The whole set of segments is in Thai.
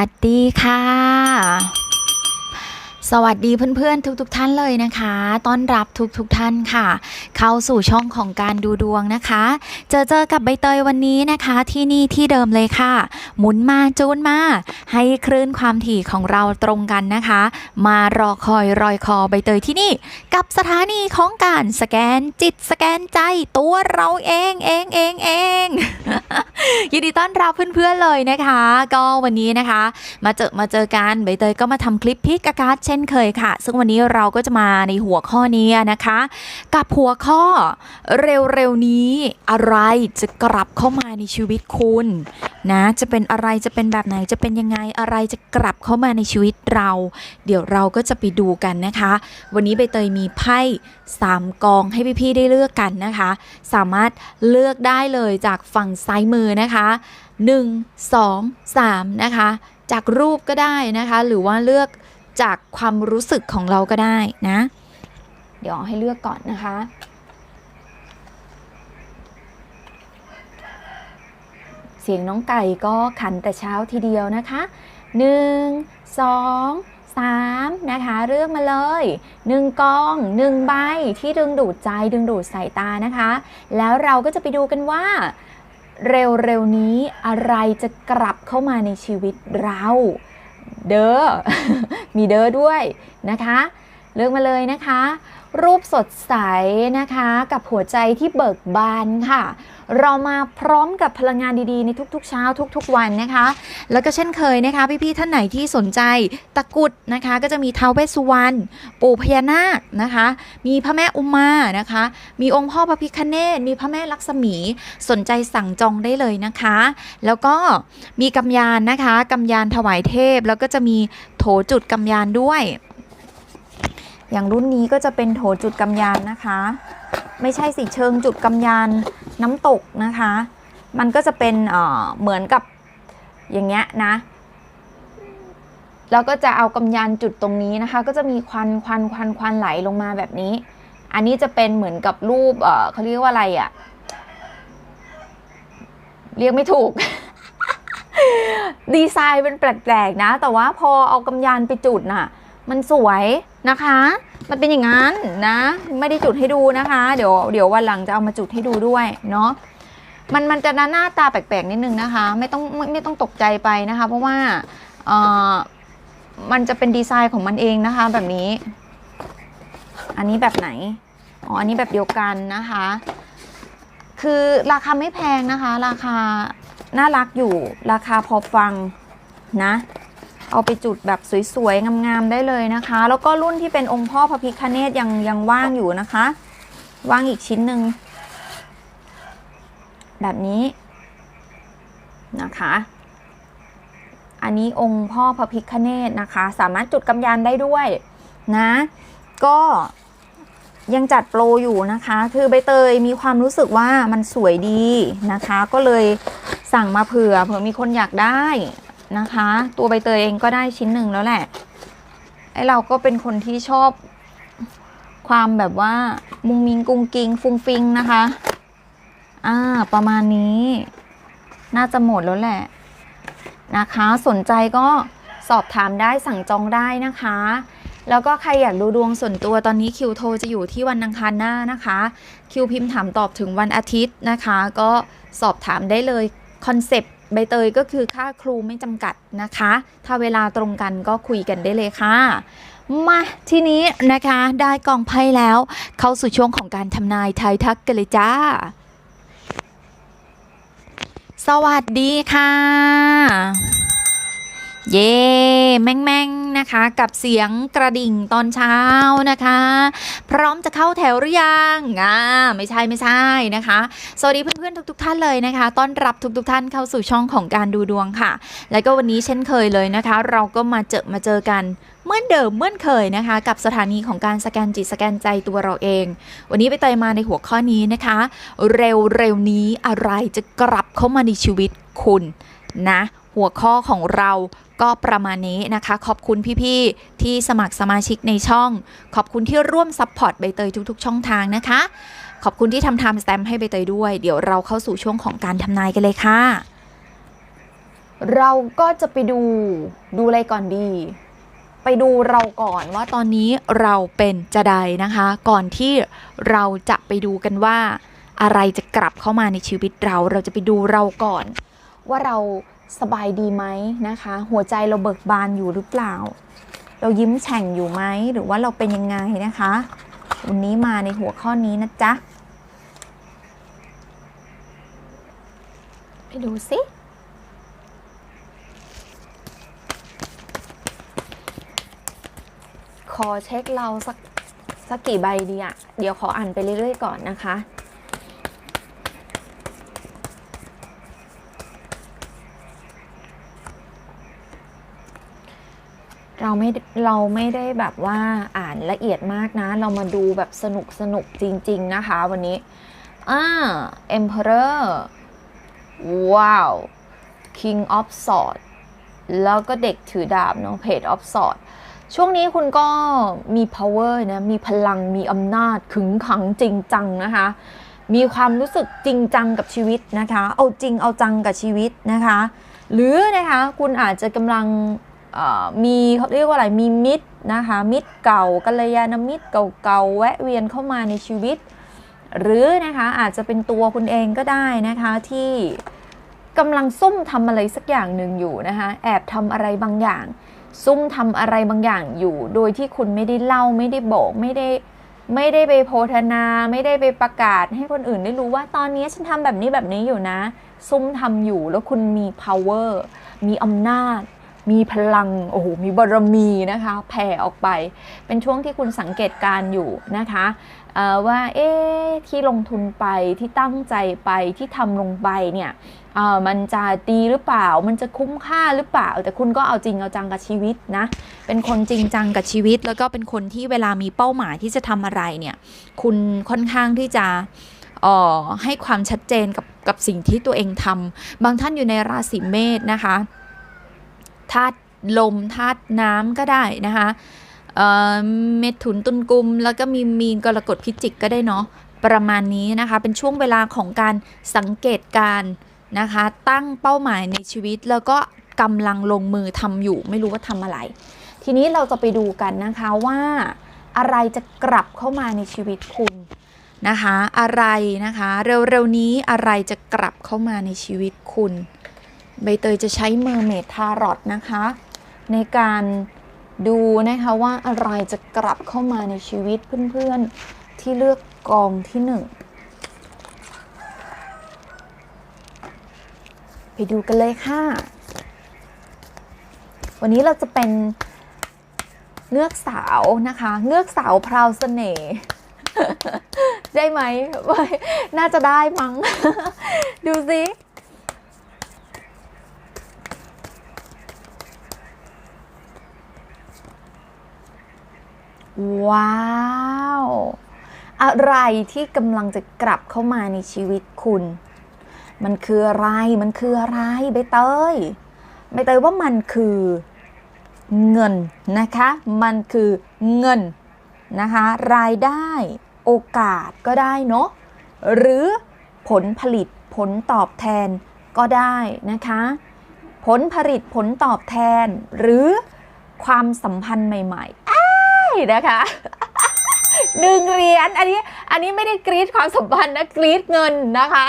สวัสดีค่ะ สวัสดีเพื่อนๆทุกๆทท่านเลยนะคะ ต้อนรับทุกๆทท่านค่ะ เข้าสู่ช่องของการดูดวงนะคะ เจอเจอกับใบเตยวันนี้นะคะ ที่นี่ที่เดิมเลยค่ะ หมุนมาจูนมา ให้คลื่นความถี่ของเราตรงกันนะคะ มารอคอยรอยคอใบเตยที่นี่ กับสถานีของการสแกนจิตสแกนใจตัวเราเองเองเองเองยินดีต้อนรับเพื่อนๆเลยนะคะ ก็วันนี้นะคะ มาเจอมาเจอกันใบเตยก็มาทำคลิปพิกอากาศเช่นเคยค่ะ ซึ่งวันนี้เราก็จะมาในหัวข้อนี้นะคะ กับหัวข้อเร็วๆนี้อะไรจะกลับเข้ามาในชีวิตคุณนะจะเป็นอะไรจะเป็นแบบไหนจะเป็นยังไงอะไรจะกลับเข้ามาในชีวิตเรา เดี๋ยวเราก็จะไปดูกันนะคะ วันนี้ใบเตยมีไพ่สามกองให้พี่ๆได้เลือกกันนะคะ สามารถเลือกได้เลยจากฝั่งซ้ายมือนะคะ 1 2 3 นะคะ จากรูปก็ได้นะคะ หรือว่าเลือก จากความรู้สึกของเราก็ได้นะ เดี๋ยวให้เลือกก่อนนะคะ เสียงน้องไก่ก็ขันแต่เช้าทีเดียวนะคะ1 2 3นะคะเลือกมาเลย1กอง1ใบที่ดึงดูดใจดึงดูดสายตานะคะ แล้วเราก็จะไปดูกันว่า เร็วๆนี้อะไรจะกลับเข้ามาในชีวิตเรา เด้อ มีเด้อด้วยนะคะ เลือกมาเลยนะคะรูปสดใสนะคะ กับหัวใจที่เบิกบานค่ะ เรามาพร้อมกับพลังงานดีๆ ในทุกๆ เช้าทุกๆ วันนะคะ แล้วก็เช่นเคยนะคะ พี่ๆท่านไหนที่สนใจตะกุดนะคะ ก็จะมีเท้าวเวสสุวรรณปู่พญานาคนะคะ มีพระแม่อุมานะคะ มีองค์พ่อพระพิคเนตมีพระแม่ลักษมีสนใจสั่งจองได้เลยนะคะ แล้วก็มีกำยานนะคะกำยานถวายเทพ แล้วก็จะมีโถจุดกำยานด้วย อย่างรุ่นนี้ก็จะเป็นโถจุดกำยานนะคะ ไม่ใช่สิเชิงจุดกำยานน้ำตกนะคะ มันก็จะเป็นเเหมือนกับอย่างเงี้ยนะแล้วก็จะเอากำยานจุดตรงนี้นะคะ ก็จะมีควันควันควันควันไหลลงมาแบบนี้ อันนี้จะเป็นเหมือนกับรูปเออเขาเรียกว่าอะไรอะ่ะเรียกไม่ถูก ดีไซน์เป็นแปลกๆนะ แต่ว่าพอเอากำยานไปจุดน่ะ มันสวยนะคะ มันเป็นอย่างนั้นนะ ไม่ได้จุดให้ดูนะคะ เดี๋ยวเดี๋ยววันหลังจะเอามาจุดให้ดูด้วยเนาะมันมันจะหน้าตาแปลกๆนิดนึงนะคะ ไม่ต้องไม่ไม่ต้องตกใจไปนะคะ เพราะว่าเอ่อมันจะเป็นดีไซน์ของมันเองนะคะ แบบนี้ อันนี้แบบไหนอ๋ออันนี้แบบเดียวกันนะคะ คือราคาไม่แพงนะคะ ราคาน่ารักอยู่ราคาพอฟังนะ เอาไปจุดแบบสวยๆ งามๆ ได้เลยนะคะ แล้วก็รุ่นที่เป็นองค์พ่อพระพิคเนตยังยังว่างอยู่นะคะ ว่างอีกชิ้นหนึ่งแบบนี้นะคะ อันนี้องค์พ่อพระพิคเนตนะคะ สามารถจุดกำยานได้ด้วยนะ ก็ยังจัดโปรอยู่นะคะ คือใบเตยมีความรู้สึกว่ามันสวยดีนะคะ ก็เลยสั่งมาเผื่อเผื่อมีคนอยากได้ นะคะ ตัวใบเตยเองก็ได้ชิ้นหนึ่งแล้วแหละไอเราก็เป็นคนที่ชอบความแบบว่ามุงมิงกุงกิงฟุงฟิงนะคะ อ่า ประมาณนี้ น่าจะหมดแล้วแหละ นะคะ สนใจก็สอบถามได้สั่งจองได้นะคะ แล้วก็ใครอยากดูดวงส่วนตัวตอนนี้คิวโทรจะอยู่ที่วันอังคารหน้านะคะ คิวพิมพ์ถามตอบถึงวันอาทิตย์นะคะ ก็สอบถามได้เลยคอนเซปต์ ใบเตยก็คือค่าครูไม่จำกัดนะคะ ถ้าเวลาตรงกันก็คุยกันได้เลยค่ะ มาทีนี้นะคะได้กองไพ่แล้ว เข้าสู่ช่วงของการทำนายไทยทักกันเลยจ้า สวัสดีค่ะ เย่แม่งแม่งนะคะ กับเสียงกระดิ่งตอนเช้านะคะ พร้อมจะเข้าแถวหรือยังอ่าไม่ใช่ไม่ใช่นะคะ สวัสดีเพื่อนๆทุก ๆ ท่านเลยนะคะ ต้อนรับทุก ๆ ท่านเข้าสู่ช่องของการดูดวงค่ะ แล้วก็วันนี้เช่นเคยเลยนะคะ เราก็มาเจอมาเจอกันเหมือนเดิมเหมือนเคยนะคะ กับสถานีของการสแกนจิตสแกนใจตัวเราเอง วันนี้ไปเตยมาในหัวข้อนี้นะคะ เร็วเร็วนี้อะไรจะกลับเข้ามาในชีวิตคุณนะ หัวข้อของเรา ก็ประมาณนี้นะคะ ขอบคุณพี่ๆที่สมัครสมาชิกในช่อง ขอบคุณที่ร่วมซัพพอร์ตใบเตยทุก ๆ ช่องทางนะคะ ขอบคุณที่ทำไทม์สแตมป์ให้ใบเตยด้วย เดี๋ยวเราเข้าสู่ช่วงของการทำนายกันเลยค่ะ เราก็จะไปดูดูอะไรก่อนดี ไปดูเราก่อนว่าตอนนี้เราเป็นจะใดนะคะ ก่อนที่เราจะไปดูกันว่าอะไรจะกลับเข้ามาในชีวิตเรา เราจะไปดูเราก่อน ว่าเรา สบายดีไหมนะคะ หัวใจเราเบิกบานอยู่หรือเปล่า เรายิ้มแฉ่งอยู่ไหมหรือว่าเราเป็นยังไงนะคะ วันนี้มาในหัวข้อนี้นะจ๊ะไปดูสิขอเช็คเราสักสักกี่ใบดีอะเดี๋ยวขออ่านไปเรื่อยๆก่อนนะคะ เราไม่เราไม่ได้แบบว่าอ่านละเอียดมากนะ เรามาดูแบบสนุกสนุกจริง ๆ นะคะวันนี้อ่า Emperor ว้าว King of Swords แล้วก็เด็กถือดาบเนาะ Page of Swords ช่วงนี้คุณก็มี power นะ มีพลังมีอำนาจขึงขังจริงจังนะคะ มีความรู้สึกจริงจังกับชีวิตนะคะ เอาจริงเอาจังกับชีวิตนะคะ หรือนะคะคุณอาจจะกำลัง มีเขาเรียกว่าอะไรมีมิตรนะคะมิตรเก่ากัลยาณมิตรเก่าๆแวะเวียนเข้ามาในชีวิต หรือนะคะอาจจะเป็นตัวคุณเองก็ได้นะคะที่กำลังซุ่มทำอะไรสักอย่างหนึ่งอยู่นะคะแอบทำอะไรบางอย่าง ซุ่มทำอะไรบางอย่างอยู่ โดยที่คุณไม่ได้เล่าไม่ได้บอกไม่ได้ไม่ได้ไปโพธนา ไม่ได้ไปประกาศให้คนอื่นได้รู้ว่าตอนนี้ฉันทำแบบนี้แบบนี้อยู่นะ ซุ่มทำอยู่แล้วคุณมี power มีอำนาจ มีพลังโอ้โหมีบารมีนะคะแผ่ออกไป เป็นช่วงที่คุณสังเกตการอยู่นะคะว่าเอ๊ที่ลงทุนไปที่ตั้งใจไปที่ทำลงไปเนี่ยมันจะดีหรือเปล่า มันจะคุ้มค่าหรือเปล่า แต่คุณก็เอาจริงเอาจังกับชีวิตนะ เป็นคนจริงจังกับชีวิต แล้วก็เป็นคนที่เวลามีเป้าหมายที่จะทำอะไรเนี่ย คุณค่อนข้างที่จะอ่อให้ความชัดเจนกับกับสิ่งที่ตัวเองทำบางท่านอยู่ในราศีเมษนะคะ ธาตุลมธาตุน้ำก็ได้นะคะเมถุนตุลกุม แล้วก็มีมีนกรกฎพิจิกก็ได้เนาะประมาณนี้นะคะ เป็นช่วงเวลาของการสังเกตการนะคะ ตั้งเป้าหมายในชีวิตแล้วก็กำลังลงมือทำอยู่ ไม่รู้ว่าทำอะไร ทีนี้เราจะไปดูกันนะคะว่าอะไรจะกลับเข้ามาในชีวิตคุณนะคะ อะไรนะคะ เร็วๆนี้อะไรจะกลับเข้ามาในชีวิตคุณ ใบเตยจะใช้เมอร์เมดทารอตนะคะ ในการดูนะคะว่าอะไรจะกลับเข้ามาในชีวิตเพื่อนๆที่เลือกกองที่หนึ่งไปดูกันเลยค่ะ วันนี้เราจะเป็นเงือกสาวนะคะ เงือกสาวพราวเสน่ห์ได้ไหม น่าจะได้มั้ง ดูสิ ว้าว อะไรที่กำลังจะกลับเข้ามาในชีวิตคุณ มันคืออะไร มันคืออะไรใบเตยใบเตยว่ามันคือเงินนะคะ มันคือเงินนะคะ รายได้โอกาสก็ได้เนาะ หรือผลผลิตผลตอบแทนก็ได้นะคะ ผลผลิตผลตอบแทนหรือความสัมพันธ์ใหม่ๆนะคะ หนึ่งเหรียญอันนี้อันนี้ไม่ได้กรีดความสัมพันธ์นะกรีดเงินนะคะ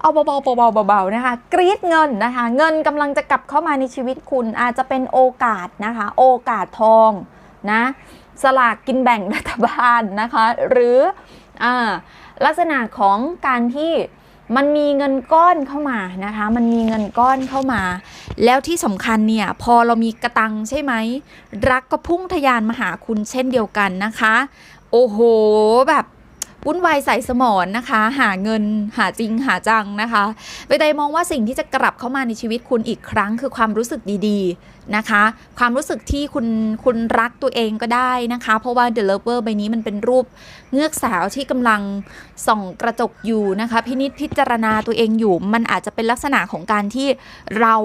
เอาเบาๆเบาๆเบาๆนะคะกรีดเงินนะคะ เงินกำลังจะกลับเข้ามาในชีวิตคุณอาจจะเป็นโอกาสนะคะ โอกาสทองนะสลากกินแบ่งรัฐบาลนะคะ หรืออลักษณะของการที่ มันมีเงินก้อนเข้ามานะคะ มันมีเงินก้อนเข้ามา แล้วที่สำคัญเนี่ยพอเรามีกระตังใช่ไหม รักก็พุ่งทะยานมาหาคุณเช่นเดียวกันนะคะ โอ้โหแบบ วุ่นวายใส่สมอนนะคะ หาเงินหาจริงหาจังนะคะใบเตยมองว่าสิ่งที่จะกลับเข้ามาในชีวิตคุณอีกครั้ง คือความรู้สึกดีๆนะคะ ความรู้สึกที่คุณคุณรักตัวเองก็ได้นะคะ เพราะว่า The Lover ใบนี้มันเป็นรูปเงือกสาวที่กำลังส่องกระจกอยู่นะคะ พินิจพิจารณาตัวเองอยู่ มันอาจจะเป็นลักษณะของการที่เรา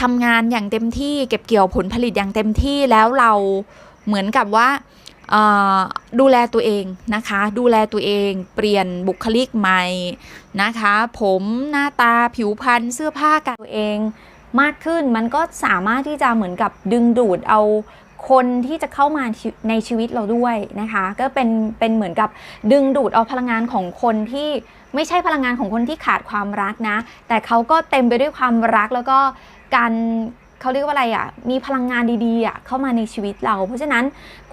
ทำงานอย่างเต็มที่เก็บเกี่ยวผลผลิตอย่างเต็มที่แล้วเราเหมือนกับว่า ดูแลตัวเองนะคะ ดูแลตัวเอง เปลี่ยนบุคลิกใหม่นะคะ ผมหน้าตาผิวพรรณเสื้อผ้าการตัวเองมากขึ้นมันก็สามารถที่จะเหมือนกับดึงดูดเอาคนที่จะเข้ามาในชีวิตเราด้วยนะคะ ก็เป็นเป็นเหมือนกับดึงดูดเอาพลังงานของคนที่ไม่ใช่พลังงานของคนที่ขาดความรักนะ แต่เขาก็เต็มไปด้วยความรักแล้วก็การ เขาเรียกว่าอะไรอะ่ะ มีพลังงานดีๆอะ่ะเข้ามาในชีวิตเรา เพราะฉะนั้น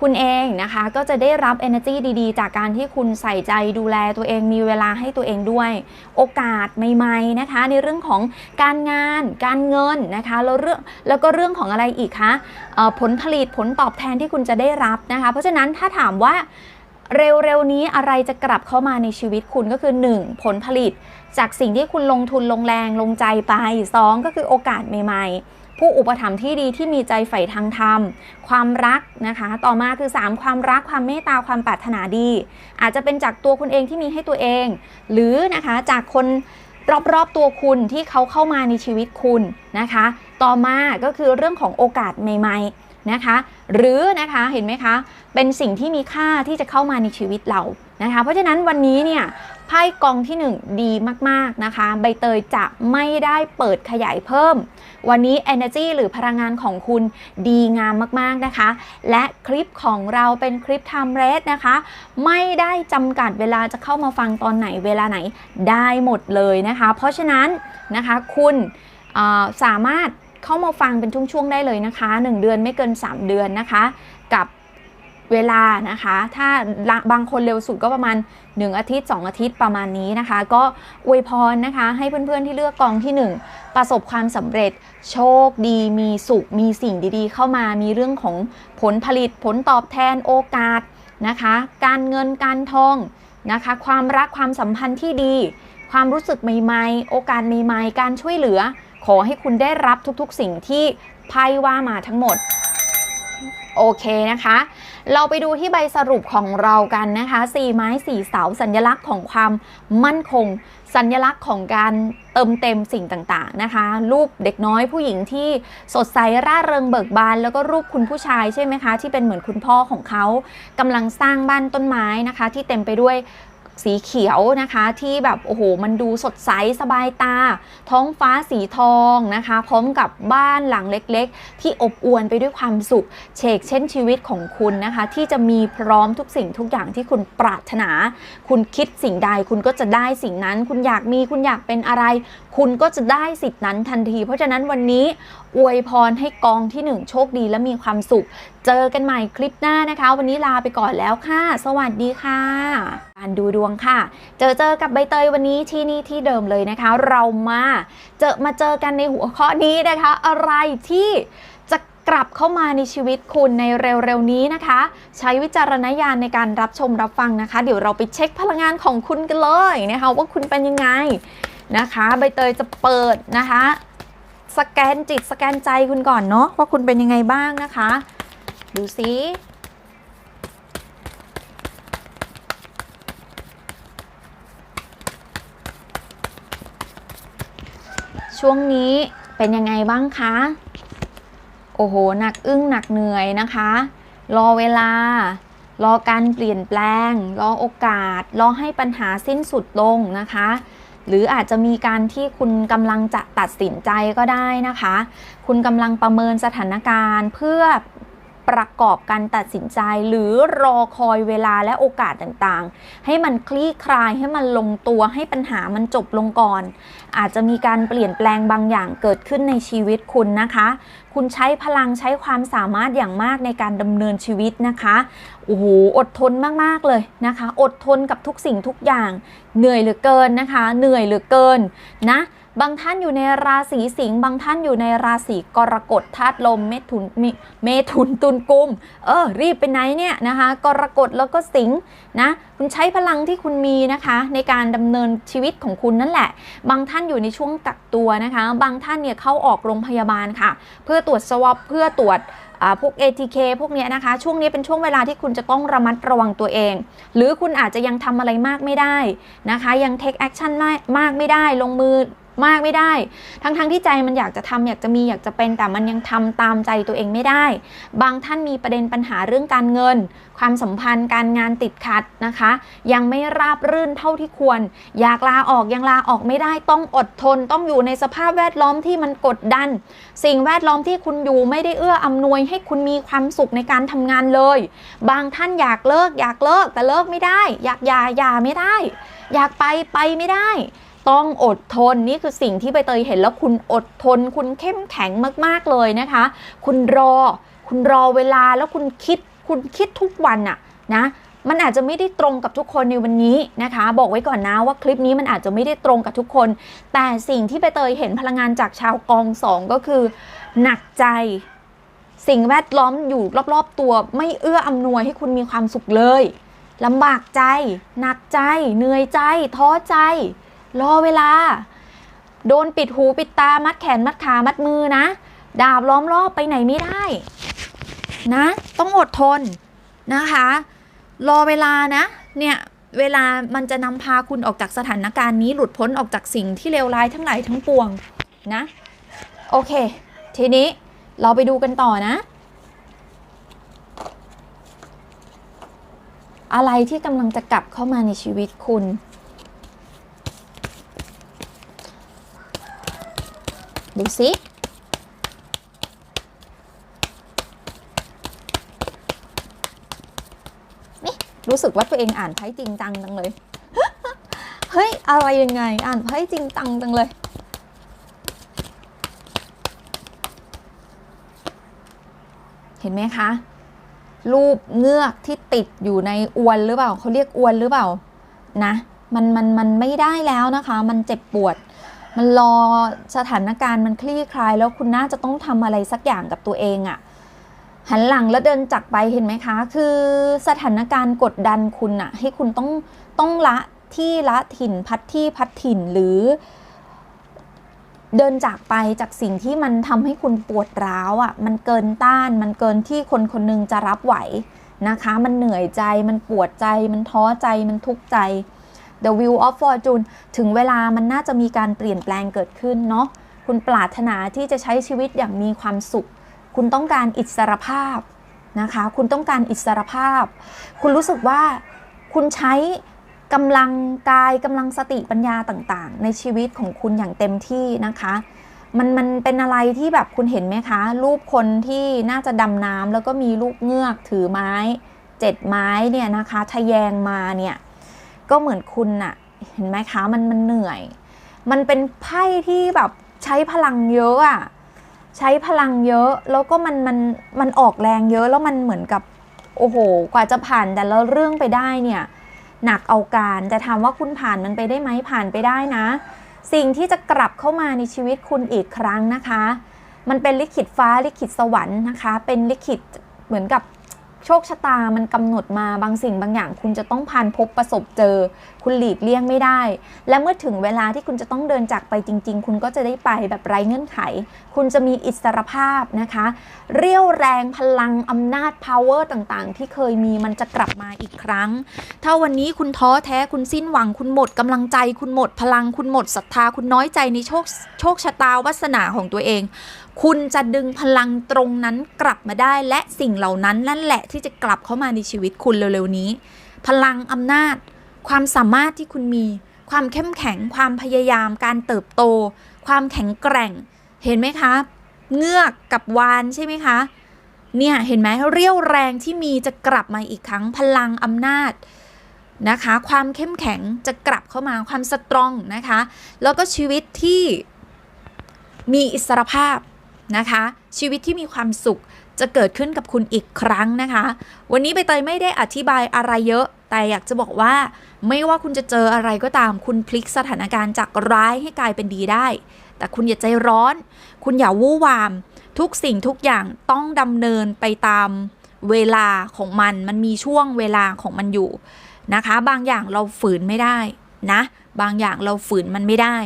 คุณเองนะคะก็จะได้รับ energy ดีๆ จากการที่คุณใส่ใจดูแลตัวเองมีเวลาให้ตัวเองด้วย โอกาสใหม่ๆนะคะ ในเรื่องของการงาน การเงินนะคะแล้วเรื่องแล้วก็เรื่องของอะไรอีกคะผลผลิตผลตอบแทนที่คุณจะได้รับนะคะ เพราะฉะนั้นถ้าถามว่าเร็วๆนี้อะไรจะกลับเข้ามาในชีวิตคุณก็คือ 1. ผลผลิต จากสิ่งที่คุณลงทุนลงแรงลงใจไป 2 ก็คือโอกาสใหม่ ๆ ผู้อุปถัมภ์ที่ดีที่มีใจใฝ่ทางธรรม ความรักนะคะ ต่อมาคือ 3 ความรักความเมตตาความปรารถนาดี อาจจะเป็นจากตัวคุณเองที่มีให้ตัวเอง หรือนะคะจากคนรอบๆตัวคุณที่เขาเข้ามาในชีวิตคุณนะคะ ต่อมาก็คือเรื่องของโอกาสใหม่ ๆนะคะ หรือนะคะเห็นไหมคะ เป็นสิ่งที่มีค่าที่จะเข้ามาในชีวิตเรานะคะ เพราะฉะนั้นวันนี้เนี่ย ไพ่กองที่ 1 ดีมากๆนะคะ ใบเตยจะไม่ได้เปิดขยายเพิ่ม วันนี้ Energy หรือพลังงานของคุณดีงามมากๆนะคะ และคลิปของเราเป็นคลิป Time r a t นะคะ ไม่ได้จำกัดเวลาจะเข้ามาฟังตอนไหนเวลาไหนได้หมดเลยนะคะ เพราะฉะนั้นนะคะคุณสามารถเข้ามาฟังเป็นช่วงๆได้เลยนะคะ 1 เดือนไม่เกิน 3 เดือนนะคะ กับ เวลานะคะ ถ้าบางคนเร็วสุดก็ประมาณ 1 อาทิตย์ 2 อาทิตย์ประมาณนี้นะคะ ก็อวยพรนะคะ ให้เพื่อนๆที่เลือกกองที่ 1 ประสบความสำเร็จ โชคดีมีสุข มีสิ่งดีๆ เข้ามามีเรื่องของผลผลิตผลตอบแทนโอกาสนะคะ การเงินการทองนะคะ ความรักความสัมพันธ์ที่ดี ความรู้สึกใหม่ๆ โอกาสใหม่ๆ การช่วยเหลือ ขอให้คุณได้รับทุกๆ สิ่งที่ไพ่ว่ามาทั้งหมด โอเคนะคะ เราไปดูที่ใบสรุปของเรากันนะคะ4ไม้4เสาสัญลักษณ์ของความมั่นคง สัญลักษณ์ของการเติมเต็มสิ่งต่างๆนะคะ รูปเด็กน้อยผู้หญิงที่สดใสร่าเริงเบิกบาน แล้วก็รูปคุณผู้ชายใช่ไหมคะ ที่เป็นเหมือนคุณพ่อของเขากำลังสร้างบ้านต้นไม้นะคะ ที่เต็มไปด้วย สีเขียวนะคะที่แบบโอ้โหมันดูสดใสสบายตา ท้องฟ้าสีทองนะคะ พร้อมกับบ้านหลังเล็กๆ ที่อบอวลไปด้วยความสุขเชกเช่นชีวิตของคุณนะคะ ที่จะมีพร้อมทุกสิ่งทุกอย่างที่คุณปรารถนา คุณคิดสิ่งใดคุณก็จะได้สิ่งนั้น คุณอยากมีคุณอยากเป็นอะไร คุณก็จะได้สิทธินั้นทันที เพราะฉะนั้นวันนี้อวยพรให้กองที่หนึ่งโชคดีและมีความสุข เจอกันใหม่คลิปหน้านะคะ วันนี้ลาไปก่อนแล้วค่ะ สวัสดีค่ะ การดูดวงค่ะ เจอเจอกับใบเตยวันนี้ที่นี่ที่เดิมเลยนะคะ เรามาเจอมาเจอกันในหัวข้อนี้นะคะ อะไรที่จะกลับเข้ามาในชีวิตคุณในเร็วๆนี้นะคะ ใช้วิจารณญาณในการรับชมรับฟังนะคะ เดี๋ยวเราไปเช็คพลังงานของคุณกันเลยนะคะ ว่าคุณเป็นยังไงนะคะ ใบเตยจะเปิดนะคะ สแกนจิตสแกนใจคุณก่อนเนาะว่าคุณเป็นยังไงบ้างนะคะ ดูซิช่วงนี้เป็นยังไงบ้างคะ โอ้โห หนักอึ้งหนักเหนื่อยนะคะ รอเวลา รอการเปลี่ยนแปลง รอโอกาส รอให้ปัญหาสิ้นสุดลงนะคะ หรืออาจจะมีการที่คุณกำลังจะตัดสินใจก็ได้นะคะ คุณกำลังประเมินสถานการณ์เพื่อประกอบการตัดสินใจหรือรอคอยเวลาและโอกาสต่างๆ ให้มันคลี่คลายให้มันลงตัวให้ปัญหามันจบลงก่อน อาจจะมีการเปลี่ยนแปลงบางอย่างเกิดขึ้นในชีวิตคุณนะคะ คุณใช้พลังใช้ความสามารถอย่างมากในการดำเนินชีวิตนะคะ โอ้โหอดทนมาก ๆ เลยนะคะ อดทนกับทุกสิ่งทุกอย่างเหนื่อยเหลือเกินนะคะ เหนื่อยเหลือเกินนะบางท่านอยู่ในราศีสิงห์บางท่านอยู่ในราศีกรกฎธาตุลมเมถุนเมถุนตุลกุมเออรีบไปไหนเนี่ยนะคะ กรกฎแล้วก็สิงห์นะคุณใช้พลังที่คุณมีนะคะ ในการดำเนินชีวิตของคุณนั่นแหละ บางท่านอยู่ในช่วงกักตัวนะคะ บางท่านเนี่ยเข้าออกโรงพยาบาลค่ะ เพื่อตรวจสวอปเพื่อตรวจ พวก ATK พวกเนี้ยนะคะ ช่วงนี้เป็นช่วงเวลาที่คุณจะต้องระมัดระวังตัวเอง หรือคุณอาจจะยังทำอะไรมากไม่ได้นะคะ ยังเทคแอคชั่นมากมากไม่ได้ลงมือ มากไม่ได้ ทั้งๆทที่ใจมันอยากจะทำอยากจะมีอยากจะเป็นแต่มันยังทำตามใจตัวเองไม่ได้ บางท่านมีประเด็นปัญหาเรื่องการเงิน ความสัมพันธ์การงานติดขัดนะคะ ยังไม่ราบรื่นเท่าที่ควร อยากลาออกยังลาออกไม่ได้ต้องอดทน ต้องอยู่ในสภาพแวดล้อมที่มันกดดัน สิ่งแวดล้อมที่คุณอยู่ไม่ได้เอื้ออำนวยให้คุณมีความสุขในการทำงานเลย บางท่านอยากเลิกอยากเลิกแต่เลิกไม่ได้ อยากหยาหยาไม่ได้ อยากไปไปไม่ได้ ต้องอดทนนี่คือสิ่งที่ใบเตยเห็นแล้วคุณอดทน คุณเข้มแข็งมากๆเลยนะคะ คุณรอ คุณรอเวลาแล้วคุณคิด คุณคิดทุกวันอะนะมันอาจจะไม่ได้ตรงกับทุกคนในวันนี้นะคะ บอกไว้ก่อนนะว่าคลิปนี้มันอาจจะไม่ได้ตรงกับทุกคน แต่สิ่งที่ใบเตยเห็นพลังงานจากชาวกองสองก็คือ หนักใจ สิ่งแวดล้อมอยู่รอบๆตัว ไม่เอื้ออำนวยให้คุณมีความสุขเลยลำบากใจ หนักใจ เหนื่อยใจ ท้อใจ รอเวลา โดนปิดหูปิดตามัดแขนมัดขามัดมือนะ ดาบล้อมรอบไปไหนไม่ได้ นะ ต้องอดทนนะคะ รอเวลานะ เนี่ยเวลามันจะนำพาคุณออกจากสถานการณ์นี้หลุดพ้นออกจากสิ่งที่เลวร้ายทั้งหลายทั้งปวงนะ โอเค ทีนี้เราไปดูกันต่อนะ อะไรที่กำลังจะกลับเข้ามาในชีวิตคุณ ดูสินี่รู้สึกว่าตัวเองอ่านไพ่จริงจังจังเลย เฮ้ย อะไรยังไง อ่านไพ่จริงจังจังเลยเห็นไหมคะ รูปเงือกที่ติดอยู่ในอวนหรือเปล่าเขาเรียกอวนหรือเปล่านะ มันมันมันไม่ได้แล้วนะคะ มันเจ็บปวด มันรอสถานการณ์มันคลี่คลายแล้วคุณน่าจะต้องทำอะไรสักอย่างกับตัวเองอะ่ะหันหลังแล้วเดินจากไปเห็นไหมคะ คือสถานการณ์กดดันคุณอะให้คุณต้องต้องละที่ละถิ่นพัดที่พัดถิ่นหรือ เดินจากไปจากสิ่งที่มันทำให้คุณปวดร้าวอะ่ะมันเกินต้าน มันเกินที่คนคนหนึงจะรับไหวนะคะ มันเหนื่อยใจมันปวดใจมันท้อใจมันทุกข์ใจ The Wheel of Fortune ถึงเวลามันน่าจะมีการเปลี่ยนแปลงเกิดขึ้นเนาะคุณปรารถนาที่จะใช้ชีวิตอย่างมีความสุข คุณต้องการอิสรภาพนะคะ คุณต้องการอิสรภาพ คุณรู้สึกว่าคุณใช้กำลังกายกำลังสติปัญญาต่างๆ ในชีวิตของคุณอย่างเต็มที่นะคะมันมันเป็นอะไรที่แบบคุณเห็นไหมคะ รูปคนที่น่าจะดำน้ำแล้วก็มีลูกเงือกถือไม้เจ็ดไม้เนี่ยนะคะทะแยงมาเนี่ย ก็เหมือนคุณน่ะ เห็นไหมคะมันมันเหนื่อย มันเป็นไพ่ที่แบบใช้พลังเยอะอะใช้พลังเยอะแล้วก็มันมันมันออกแรงเยอะแล้วมันเหมือนกับโอ้โห กว่าจะผ่านแต่ละเรื่องไปได้เนี่ยหนักเอาการแต่ถามว่าคุณผ่านมันไปได้ไหมผ่านไปได้นะ สิ่งที่จะกลับเข้ามาในชีวิตคุณอีกครั้งนะคะ มันเป็นลิขิตฟ้าลิขิตสวรรค์นะคะ เป็นลิขิตเหมือนกับ ชคชะตามันกำหนดมาบางสิ่งบางอย่าง คุณจะต้องผ่านพบประสบเจอ คุณหลีกเลี่ยงไม่ได้ และเมื่อถึงเวลาที่คุณจะต้องเดินจากไปจริง ๆ คุณก็จะได้ไปแบบไร้เงื่อนไข คุณจะมีอิสรภาพนะคะ เรี่ยวแรงพลังอำนาจ power ต่างๆ ที่เคยมีมันจะกลับมาอีกครั้ง ถ้าวันนี้คุณท้อแท้คุณสิ้นหวังคุณหมดกำลังใจ คุณหมดพลังคุณหมดศรัทธาคุณน้อยใจในโชคโชคชะตาวาสนาของตัวเอง คุณจะดึงพลังตรงนั้นกลับมาได้และสิ่งเหล่านั้นนั่นแหละที่จะกลับเข้ามาในชีวิตคุณเร็วๆนี้ พลังอำนาจ ความสามารถที่คุณมี ความเข้มแข็ง ความพยายาม การเติบโต ความแข็งแกร่ง เห็นไหมคะ เงือกกับวานใช่ไหมคะ เนี่ยเห็นไหมเรี่ยวแรงที่มีจะกลับมาอีกครั้ง พลังอำนาจนะคะ ความเข้มแข็งจะกลับเข้ามาความสตรองนะคะ แล้วก็ชีวิตที่มีอิสรภาพ นะคะ ชีวิตที่มีความสุขจะเกิดขึ้นกับคุณอีกครั้งนะคะ วันนี้ใบเตยไม่ได้อธิบายอะไรเยอะ แต่อยากจะบอกว่า ไม่ว่าคุณจะเจออะไรก็ตามคุณพลิกสถานการณ์จากร้ายให้กลายเป็นดีได้ แต่คุณอย่าใจร้อน คุณอย่าวู่วาม ทุกสิ่งทุกอย่างต้องดำเนินไปตามเวลาของมัน มันมีช่วงเวลาของมันอยู่นะคะ บางอย่างเราฝืนไม่ได้นะ บางอย่างเราฝืนมันไม่ได้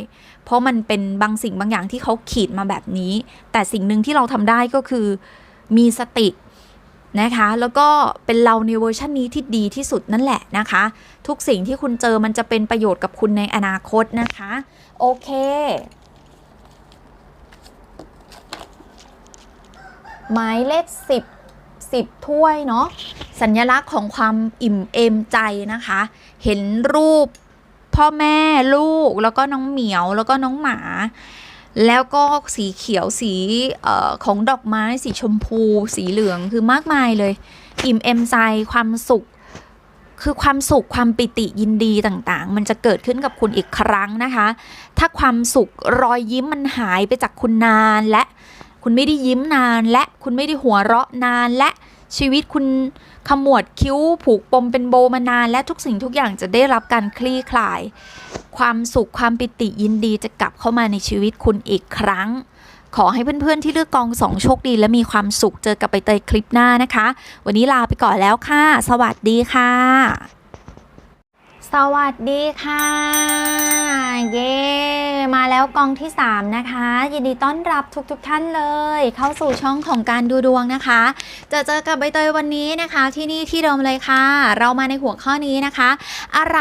เพราะมันเป็นบางสิ่งบางอย่างที่เขาขีดมาแบบนี้ แต่สิ่งหนึ่งที่เราทำได้ก็คือมีสตินะคะ แล้วก็เป็นเราในเวอร์ชันนี้ที่ดีที่สุดนั่นแหละนะคะ ทุกสิ่งที่คุณเจอมันจะเป็นประโยชน์กับคุณในอนาคตนะคะ โอเค หมายเลข 10 10 ถ้วยเนาะสัญลักษณ์ของความอิ่มเอมใจนะคะ เห็นรูป พ่อแม่ลูกแล้วก็น้องเหมียวแล้วก็น้องหมา แล้วก็สีเขียวสีออของดอกไม้สีชมพู สีเหลืองคือมากมายเลย อิ่มเอมใจความสุข คือความสุขความปิติยินดีต่างๆ มันจะเกิดขึ้นกับคุณอีกครั้งนะคะ ถ้าความสุขรอยยิ้มมันหายไปจากคุณนานและคุณไม่ได้ยิ้มนานและคุณไม่ได้หัวเราะนานและ ชีวิตคุณขมวดคิ้วผูกปมเป็นโบมานาน และทุกสิ่งทุกอย่างจะได้รับการคลี่คลาย ความสุขความปิติยินดีจะกลับเข้ามาในชีวิตคุณอีกครั้ง ขอให้เพื่อนๆที่เลือกกองสองโชคดีและมีความสุขเจอกับไปเตยคลิปหน้านะคะ วันนี้ลาไปก่อนแล้วค่ะ สวัสดีค่ะ สวัสดีค่ะ เย้มาแล้วกองที่ 3 นะคะ ยินดีต้อนรับทุกๆทท่านเลย เข้าสู่ช่องของการดูดวงนะคะ จะเจอกับใบเตยวันนี้นะคะ ที่นี่ที่เดิมเลยค่ะ เรามาในหัวข้อนี้นะคะ อะไร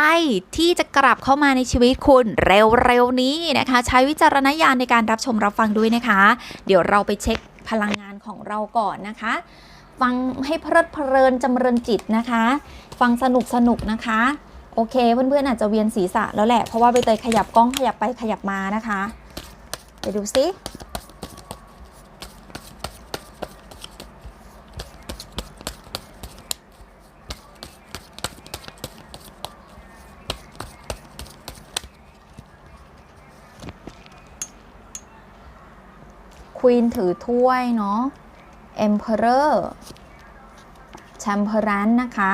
ที่จะกลับเข้ามาในชีวิตคุณเร็วๆนี้นะคะ ใช้วิจารณญาณในการรับชมรับฟังด้วยนะคะ เดี๋ยวเราไปเช็คพลังงานของเราก่อนนะคะ ฟังให้เพลิดเพลินจำเริญจิตนะคะ ฟังสนุกสนุกนะคะ โอเค เพื่อนๆอาจจะเวียนศีรษะแล้วแหละ เพราะว่าใบเตยขยับกล้องขยับไปขยับมานะคะ ไปดูซิควีนถือถ้วยเนาะ Emperor แชมเ e อรันนะคะ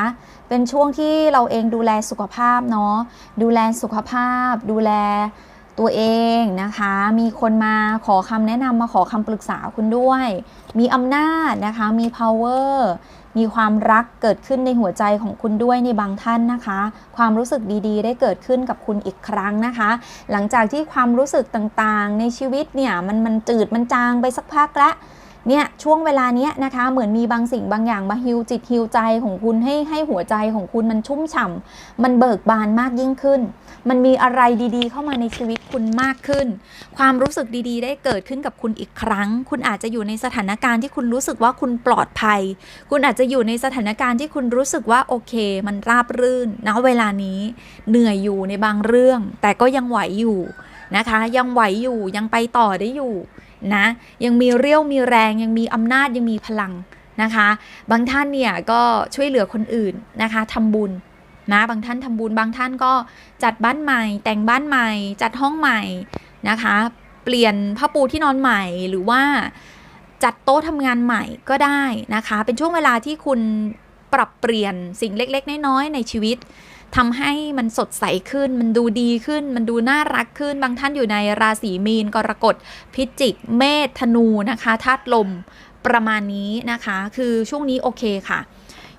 เป็นช่วงที่เราเองดูแลสุขภาพเนาะดูแลสุขภาพ ดูแลตัวเองนะคะ มีคนมาขอคำแนะนำมาขอคำปรึกษาคุณด้วย มีอำนาจนะคะ มี power มีความรักเกิดขึ้นในหัวใจของคุณด้วยในบางท่านนะคะ ความรู้สึกดีๆ ได้เกิดขึ้นกับคุณอีกครั้งนะคะ หลังจากที่ความรู้สึกต่างๆ ในชีวิตเนี่ยมันมันจืดมันจางไปสักพักแล้ว เนี่ยช่วงเวลาเนี้ยนะคะเหมือนมีบางสิ่งบางอย่างมาฮิวจิตฮิวใจของคุณให้ให้หัวใจของคุณมันชุ่มฉ่ำมันเบิกบานมากยิ่งขึ้น มันมีอะไรดีๆ เข้ามาในชีวิตคุณมากขึ้น ความรู้สึกดีๆ ได้เกิดขึ้นกับคุณอีกครั้ง คุณอาจจะอยู่ในสถานการณ์ที่คุณรู้สึกว่าคุณปลอดภัย คุณอาจจะอยู่ในสถานการณ์ที่คุณรู้สึกว่าโอเค มันราบรื่นณเวลานี้เหนื่อยอยู่ในบางเรื่อง แต่ก็ยังไหวอยู่นะคะ ยังไหวอยู่ยังไปต่อได้อยู่ นะยังมีเรี่ยวมีแรงยังมีอำนาจยังมีพลังนะคะ บางท่านเนี่ยก็ช่วยเหลือคนอื่นนะคะทำบุญนะบางท่านทำบุญบางท่านก็จัดบ้านใหม่ แต่งบ้านใหม่ จัดห้องใหม่นะคะ เปลี่ยนผ้าปูที่นอนใหม่หรือว่าจัดโต๊ะทำงานใหม่ก็ได้นะคะ เป็นช่วงเวลาที่คุณปรับเปลี่ยนสิ่งเล็ก ๆ น้อยๆในชีวิต ทำให้มันสดใสขึ้น มันดูดีขึ้น มันดูน่ารักขึ้น บางท่านอยู่ในราศีมีน กรกฎ พิจิก เมษ ธนู นะคะธาตุลม ประมาณนี้นะคะ คือช่วงนี้โอเคค่ะ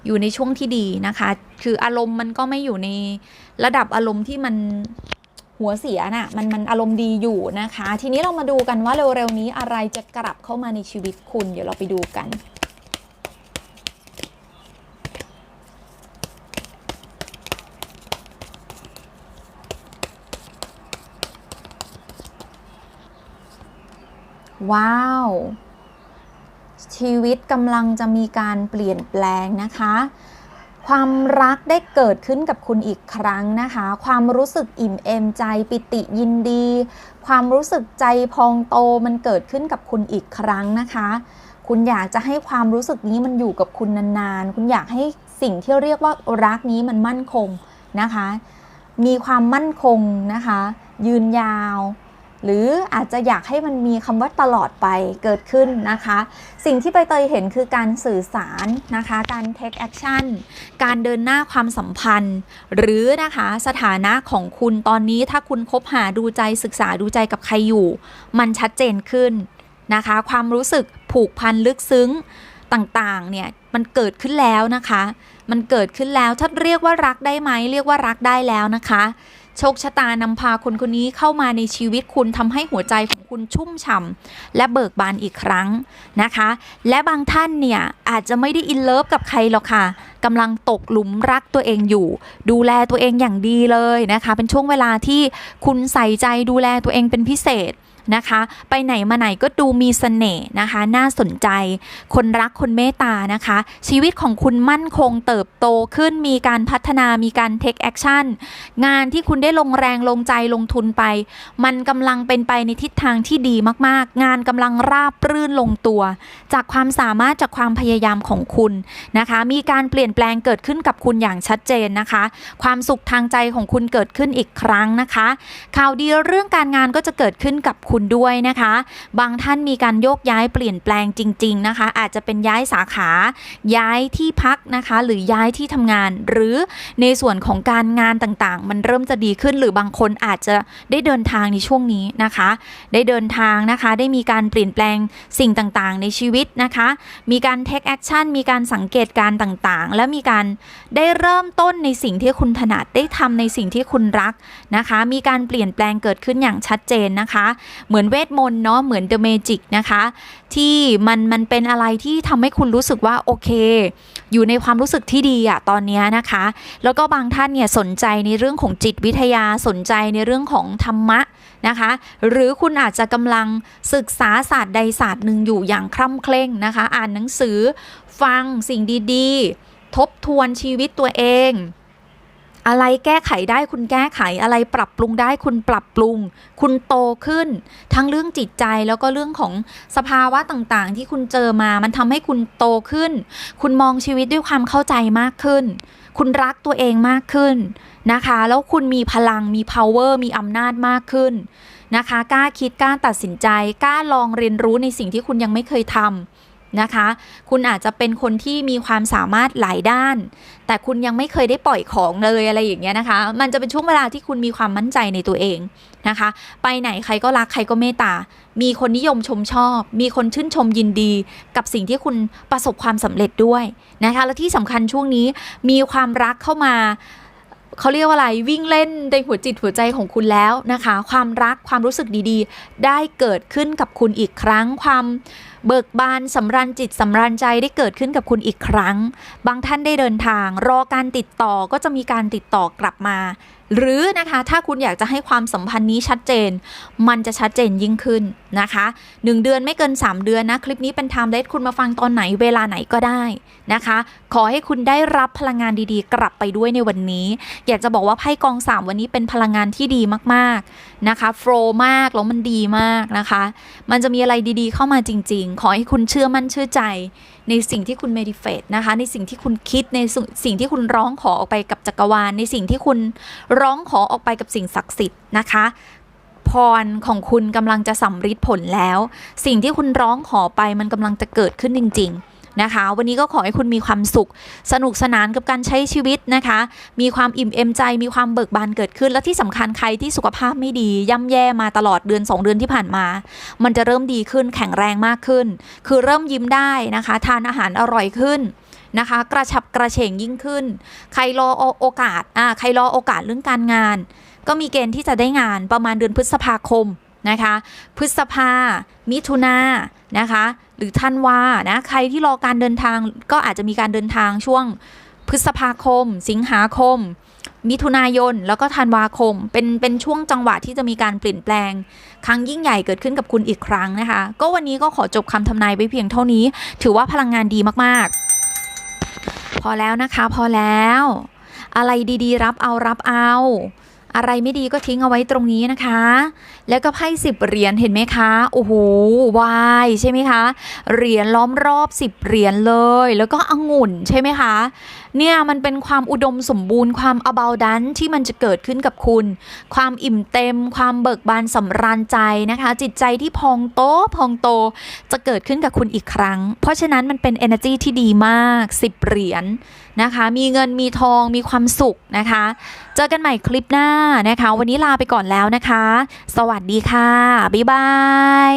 อยู่ในช่วงที่ดีนะคะ คืออารมณ์มันก็ไม่อยู่ในระดับอารมณ์ที่มันหัวเสียน่ะมันมันอารมณ์ดีอยู่นะคะ ทีนี้เรามาดูกันว่าเร็วๆนี้อะไรจะกลับเข้ามาในชีวิตคุณ เดี๋ยวเราไปดูกัน ว้าว ชีวิตกำลังจะมีการเปลี่ยนแปลงนะคะ ความรักได้เกิดขึ้นกับคุณอีกครั้งนะคะ ความรู้สึกอิ่มเอมใจปิติยินดี ความรู้สึกใจพองโตมันเกิดขึ้นกับคุณอีกครั้งนะคะ คุณอยากจะให้ความรู้สึกนี้มันอยู่กับคุณนานๆ คุณอยากให้สิ่งที่เรียกว่ารักนี้มันมั่นคงนะคะ มีความมั่นคงนะคะ ยืนยาว หรืออาจจะอยากให้มันมีคำว่าตลอดไปเกิดขึ้นนะคะ สิ่งที่ใบเตยเห็นคือการสื่อสารนะคะ การ take action การเดินหน้าความสัมพันธ์ หรือนะคะสถานะของคุณตอนนี้ถ้าคุณคบหาดูใจศึกษาดูใจกับใครอยู่ มันชัดเจนขึ้นนะคะ ความรู้สึกผูกพันลึกซึ้งต่างๆ เนี่ย มันเกิดขึ้นแล้วนะคะ มันเกิดขึ้นแล้ว ถ้าเรียกว่ารักได้ไหม เรียกว่ารักได้แล้วนะคะ โชคชะตานำพาคนคนนี้เข้ามาในชีวิตคุณทำให้หัวใจของคุณชุ่มฉ่ำและเบิกบานอีกครั้งนะคะ และบางท่านเนี่ยอาจจะไม่ได้อินเลิฟกับใครหรอกค่ะกำลังตกหลุมรักตัวเองอยู่ ดูแลตัวเองอย่างดีเลยนะคะ เป็นช่วงเวลาที่คุณใส่ใจดูแลตัวเองเป็นพิเศษ นะคะ ไปไหนมาไหนก็ดูมีเสน่ห์นะคะ น่าสนใจ คนรักคนเมตตานะคะ ชีวิตของคุณมั่นคงเติบโตขึ้นมีการพัฒนามีการ take action งานที่คุณได้ลงแรงลงใจลงทุนไป มันกำลังเป็นไปในทิศทางที่ดีมากๆ งานกำลังราบรื่นลงตัว จากความสามารถจากความพยายามของคุณนะคะ มีการเปลี่ยนแปลงเกิดขึ้นกับคุณอย่างชัดเจนนะคะ ความสุขทางใจของคุณเกิดขึ้นอีกครั้งนะคะ ข่าวดีเรื่องการงานก็จะเกิดขึ้นกับคุณด้วยนะคะ บางท่านมีการโยกย้ายเปลี่ยนแปลงจริง ๆนะคะ อาจจะเป็นย้ายสาขา ย้ายที่พักนะคะ หรือย้ายที่ทำงาน หรือในส่วนของการงานต่างๆ มันเริ่มจะดีขึ้น หรือบางคนอาจจะได้เดินทางในช่วงนี้นะคะ ได้เดินทางนะคะ ได้มีการเปลี่ยนแปลงสิ่งต่างๆ ในชีวิตนะคะ มีการ take action มีการสังเกตการต่างๆ และมีการได้เริ่มต้นในสิ่งที่คุณถนัดได้ทำในสิ่งที่คุณรักนะคะ มีการเปลี่ยนแปลงเกิดขึ้นอย่างชัดเจนนะคะเหมือนเวทมนต์เนาะเหมือน The Magic นะคะ ที่มันมันเป็นอะไรที่ทำให้คุณรู้สึกว่าโอเค อยู่ในความรู้สึกที่ดีอะตอนนี้นะคะ แล้วก็บางท่านเนี่ยสนใจในเรื่องของจิตวิทยาสนใจในเรื่องของธรรมะนะคะ หรือคุณอาจจะกำลังศึกษาศาสตร์ใดศาสตร์หนึ่งอยู่อย่างคร่ำเคร่งนะคะ อ่านหนังสือฟังสิ่งดีๆ ทบทวนชีวิตตัวเอง อะไรแก้ไขได้คุณแก้ไขอะไรปรับปรุงได้คุณปรับปรุง คุณโตขึ้น ทั้งเรื่องจิตใจแล้วก็เรื่องของสภาวะต่างๆ ที่คุณเจอมามันทำให้คุณโตขึ้น คุณมองชีวิตด้วยความเข้าใจมากขึ้น คุณรักตัวเองมากขึ้นนะคะ แล้วคุณมีพลังมี power มีอำนาจมากขึ้นนะคะกล้าคิดกล้าตัดสินใจกล้าลองเรียนรู้ในสิ่งที่คุณยังไม่เคยทำ นะคะ คุณอาจจะเป็นคนที่มีความสามารถหลายด้าน แต่คุณยังไม่เคยได้ปล่อยของเลยอะไรอย่างเงี้ยนะคะ มันจะเป็นช่วงเวลาที่คุณมีความมั่นใจในตัวเองนะคะ ไปไหนใครก็รักใครก็เมตตา มีคนนิยมชมชอบ มีคนชื่นชมยินดี กับสิ่งที่คุณประสบความสำเร็จด้วยนะคะ และที่สำคัญช่วงนี้มีความรักเข้ามาเขาเรียกว่าอะไรวิ่งเล่นในหัวจิตหัวใจของคุณแล้วนะคะ ความรักความรู้สึกดีๆ ได้เกิดขึ้นกับคุณอีกครั้งความ เบิกบานสำรันจิตสำรันใจได้เกิดขึ้นกับคุณอีกครั้ง บางท่านได้เดินทาง รอการติดต่อก็จะมีการติดต่อกลับมา หรือนะคะถ้าคุณอยากจะให้ความสัมพันธ์นี้ชัดเจน มันจะชัดเจนยิ่งขึ้นนะคะ 1 เดือนไม่เกิน 3 เดือนนะ คลิปนี้เป็น time less คุณมาฟังตอนไหนเวลาไหนก็ได้นะคะ ขอให้คุณได้รับพลังงานดีๆ กลับไปด้วยในวันนี้ อยากจะบอกว่าไพ่กองสามวันนี้เป็นพลังงานที่ดีมากๆนะคะโฟล์มากแล้วมันดีมากนะคะ มันจะมีอะไรดีๆ เข้ามาจริง ๆ ขอให้คุณเชื่อมั่นเชื่อใจ ในสิ่งที่คุณเมดิเฟตนะคะ ในสิ่งที่คุณคิดในสิ่งที่คุณร้องขอออกไปกับจักรวาล ในสิ่งที่คุณร้องขอออกไปกับสิ่งศักดิ์สิทธิ์นะคะพรของคุณกำลังจะสำฤทธิ์ผลแล้ว สิ่งที่คุณร้องขอไปมันกำลังจะเกิดขึ้นจริง ๆ นะคะ วันนี้ก็ขอให้คุณมีความสุข สนุกสนานกับการใช้ชีวิตนะคะ มีความอิ่มเอมใจ มีความเบิกบานเกิดขึ้น และที่สำคัญใครที่สุขภาพไม่ดี ย่ำแย่มาตลอดเดือน 2 เดือนที่ผ่านมา มันจะเริ่มดีขึ้นแข็งแรงมากขึ้น คือเริ่มยิ้มได้นะคะ ทานอาหารอร่อยขึ้นนะคะ กระฉับกระเฉงยิ่งขึ้น ใครรอโอกาสอ่าใครรอโอกาสเรื่องการงาน ก็มีเกณฑ์ที่จะได้งานประมาณเดือนพฤษภาคม นะคะ พฤษภา มิถุนานะคะ หรือธันวานะ ใครที่รอการเดินทางก็อาจจะมีการเดินทางช่วงพฤษภาคม สิงหาคม มิถุนายน แล้วก็ธันวาคม เป็น เป็นช่วงจังหวะที่จะมีการเปลี่ยนแปลง ครั้งยิ่งใหญ่เกิดขึ้นกับคุณอีกครั้งนะคะ ก็วันนี้ก็ขอจบคำทำนายไว้เพียงเท่านี้ ถือว่าพลังงานดีมากๆ พอแล้วนะคะ พอแล้ว อะไรดีๆ รับเอารับเอา อะไรไม่ดีก็ทิ้งเอาไว้ตรงนี้นะคะ แล้วก็ไพ่สิบเหรียญเห็นไหมคะโอ้โหวายใช่ไหมคะเหรียญล้อมรอบสิบเหรียญเลย แล้วก็องุ่นใช่ไหมคะ เนี่ยมันเป็นความอุดมสมบูรณ์ความ abundant ที่มันจะเกิดขึ้นกับคุณ ความอิ่มเต็ม ความเบิกบานสำราญใจนะคะ จิตใจที่พองโตพองโตจะเกิดขึ้นกับคุณอีกครั้ง เพราะฉะนั้นมันเป็น energy ที่ดีมาก10เหรียญนะคะ มีเงินมีทองมีความสุขนะคะ จอกันใหม่คลิปหน้านะคะ วันนี้ลาไปก่อนแล้วนะคะ สวัสดีค่ะ บ๊ายบาย